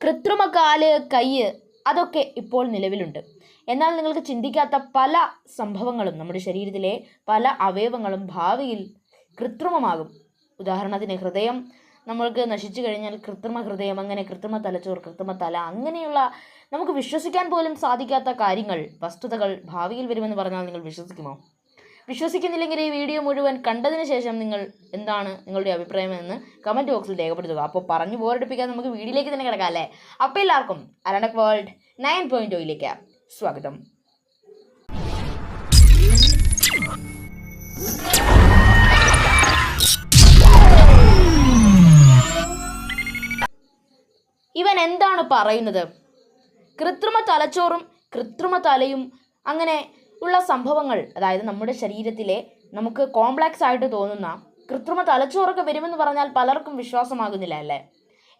കൃത്രിമ കാൽ കയ്യ് അതൊക്കെ ഇപ്പോൾ നിലവിലുണ്ട്. എന്നാൽ നിങ്ങൾക്ക് ചിന്തിക്കാത്ത പല സംഭവങ്ങളും നമ്മുടെ ശരീരത്തിലെ പല അവയവങ്ങളും ഭാവിയിൽ കൃത്രിമമാകും. ഉദാഹരണത്തിന് ഹൃദയം നമ്മൾക്ക് നശിച്ചു കഴിഞ്ഞാൽ കൃത്രിമ ഹൃദയം അങ്ങനെ കൃത്രിമ തലച്ചോർ കൃത്രിമ തല അങ്ങനെയുള്ള നമുക്ക് വിശ്വസിക്കാൻ പോലും സാധിക്കാത്ത കാര്യങ്ങൾ വസ്തുതകൾ ഭാവിയിൽ വരുമെന്ന് പറഞ്ഞാൽ നിങ്ങൾ വിശ്വസിക്കുമോ? വിശ്വസിക്കുന്നില്ലെങ്കിൽ ഈ വീഡിയോ മുഴുവൻ കണ്ടതിന് ശേഷം നിങ്ങൾ എന്താണ് നിങ്ങളുടെ അഭിപ്രായം എന്ന് കമന്റ് ബോക്സിൽ രേഖപ്പെടുത്തുക. അപ്പോൾ പറഞ്ഞു ബോറടിപ്പിക്കാൻ നമുക്ക് വീഡിയോയിലേക്ക് തന്നെ കിടക്കാം അല്ലേ? അപ്പോൾ എല്ലാവർക്കും അരണക് വേൾഡ് നയൻ പോയിന്റ് ഒയിലേക്ക് സ്വാഗതം. ഇവൻ എന്താണ് പറയുന്നത്? കൃത്രിമ തലച്ചോറും കൃത്രിമ തലയും അങ്ങനെ ഉള്ള സംഭവങ്ങൾ അതായത് നമ്മുടെ ശരീരത്തിലെ നമുക്ക് കോംപ്ലക്സ് ആയിട്ട് തോന്നുന്ന കൃത്രിമ തലച്ചോറൊക്കെ വരുമെന്ന് പറഞ്ഞാൽ പലർക്കും വിശ്വാസമാകുന്നില്ല അല്ലേ?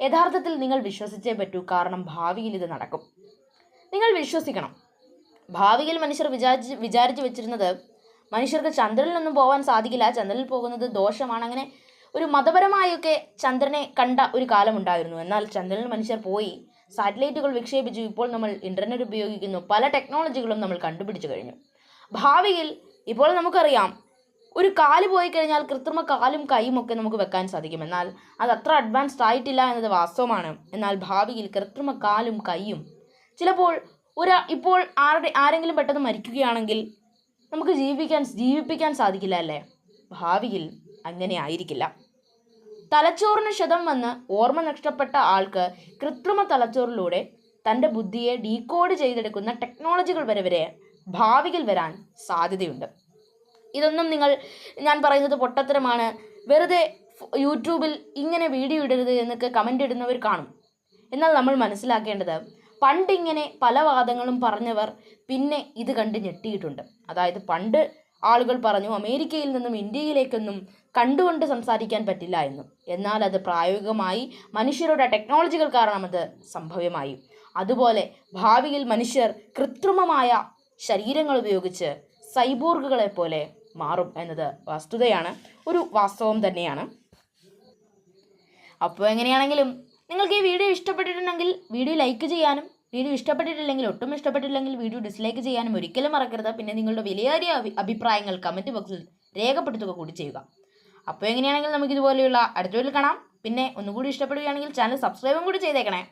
യഥാർത്ഥത്തിൽ നിങ്ങൾ വിശ്വസിച്ചേ പറ്റൂ. കാരണം ഭാവിയിൽ ഇത് നടക്കും. നിങ്ങൾ വിശ്വസിക്കണം. ഭാവിയിൽ മനുഷ്യർ വിചാരിച്ച് വിചാരിച്ചു വെച്ചിരുന്നത് മനുഷ്യർക്ക് ചന്ദ്രനിലൊന്നും പോകാൻ സാധിക്കില്ല. ചന്ദ്രനിൽ പോകുന്നത് ദോഷമാണ്. അങ്ങനെ ഒരു മതപരമായൊക്കെ ചന്ദ്രനെ കണ്ട ഒരു കാലമുണ്ടായിരുന്നു എന്നാൽ ചന്ദ്രനിൽ മനുഷ്യർ പോയി സാറ്റലൈറ്റുകൾ വിക്ഷേപിച്ചു. ഇപ്പോൾ നമ്മൾ ഇന്റർനെറ്റ് ഉപയോഗിക്കുന്നു. പല ടെക്നോളജികളും നമ്മൾ കണ്ടുപിടിച്ചു കഴിഞ്ഞു. ഭാവിയിൽ ഇപ്പോൾ നമുക്കറിയാം ഒരു കാൽ പോയി കഴിഞ്ഞാൽ കൃത്രിമ കാലും കൈയും ഒക്കെ നമുക്ക് വെക്കാൻ സാധിക്കും. എന്നാൽ അത് അത്ര അഡ്വാൻസ്ഡ് ആയിട്ടില്ല എന്നത് വാസ്തവമാണ്. എന്നാൽ ഭാവിയിൽ കൃത്രിമ കാലും കൈയും ചിലപ്പോൾ ഒരു ഇപ്പോൾ ആരുടെ ആരെങ്കിലും പെട്ടെന്ന് മരിക്കുകയാണെങ്കിൽ നമുക്ക് ജീവിക്കാൻ ജീവിപ്പിക്കാൻ സാധിക്കില്ല അല്ലേ? ഭാവിയിൽ അങ്ങനെ ആയിരിക്കില്ല. തലച്ചോറിന് ക്ഷതം വന്ന് ഓർമ്മ നഷ്ടപ്പെട്ട ആൾക്ക് കൃത്രിമ തലച്ചോറിലൂടെ തന്റെ ബുദ്ധിയെ ഡീകോഡ് ചെയ്തെടുക്കുന്ന ടെക്നോളജികൾ വരെ വരെ ഭാവിയിൽ വരാൻ സാധ്യതയുണ്ട്. ഇതൊന്നും നിങ്ങൾ ഞാൻ പറയുന്നത് പൊട്ടത്തരമാണ്. വെറുതെ യൂട്യൂബിൽ ഇങ്ങനെ വീഡിയോ ഇടരുത് എന്നൊക്കെ കമന്റ് ഇടുന്നവർ കാണും. എന്നാൽ നമ്മൾ മനസ്സിലാക്കേണ്ടത് പണ്ടിങ്ങനെ പല വാദങ്ങളും പറഞ്ഞവർ പിന്നെ ഇത് കണ്ട് ഞെട്ടിയിട്ടുണ്ട്. അതായത് പണ്ട് ആളുകൾ പറഞ്ഞു അമേരിക്കയിൽ നിന്നും ഇന്ത്യയിലേക്കൊന്നും കണ്ടുകൊണ്ട് സംസാരിക്കാൻ പറ്റില്ല എന്നും. എന്നാൽ അത് പ്രായോഗികമായി മനുഷ്യരുടെ ടെക്നോളജികൾ കാരണം അത് സംഭവ്യമായി. അതുപോലെ ഭാവിയിൽ മനുഷ്യർ കൃത്രിമമായ ശരീരങ്ങൾ ഉപയോഗിച്ച് സൈബോർഗുകളെ പോലെ മാറും എന്നത് വസ്തുതയാണ്. ഒരു വാസ്തവം തന്നെയാണ്. അപ്പോൾ എങ്ങനെയാണെങ്കിലും നിങ്ങൾക്ക് ഈ വീഡിയോ ഇഷ്ടപ്പെട്ടിട്ടുണ്ടെങ്കിൽ വീഡിയോ ലൈക്ക് ചെയ്യാനും വീഡിയോ ഇഷ്ടപ്പെട്ടിട്ടില്ലെങ്കിൽ ഒട്ടും ഇഷ്ടപ്പെട്ടിട്ടില്ലെങ്കിൽ വീഡിയോ ഡിസ്ലൈക്ക് ചെയ്യാനും ഒരിക്കലും മറക്കരുത്. പിന്നെ നിങ്ങളുടെ വിലയേറിയ അഭിപ്രായങ്ങൾ കമന്റ് ബോക്സിൽ രേഖപ്പെടുത്തുക കൂടി ചെയ്യുക. അപ്പോൾ എങ്ങനെയാണെങ്കിൽ നമുക്ക് ഇതുപോലെയുള്ള അടുത്ത വീഡിയോയിൽ കാണാം. പിന്നെ ഒന്നുകൂടി ഇഷ്ടപ്പെടുകയാണെങ്കിൽ ചാനൽ സബ്സ്ക്രൈബും കൂടി ചെയ്തേക്കണേ.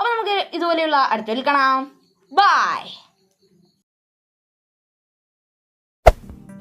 അപ്പോൾ നമുക്ക് ഇതുപോലെയുള്ള അടുത്ത വീഡിയോയിൽ കാണാം. Bye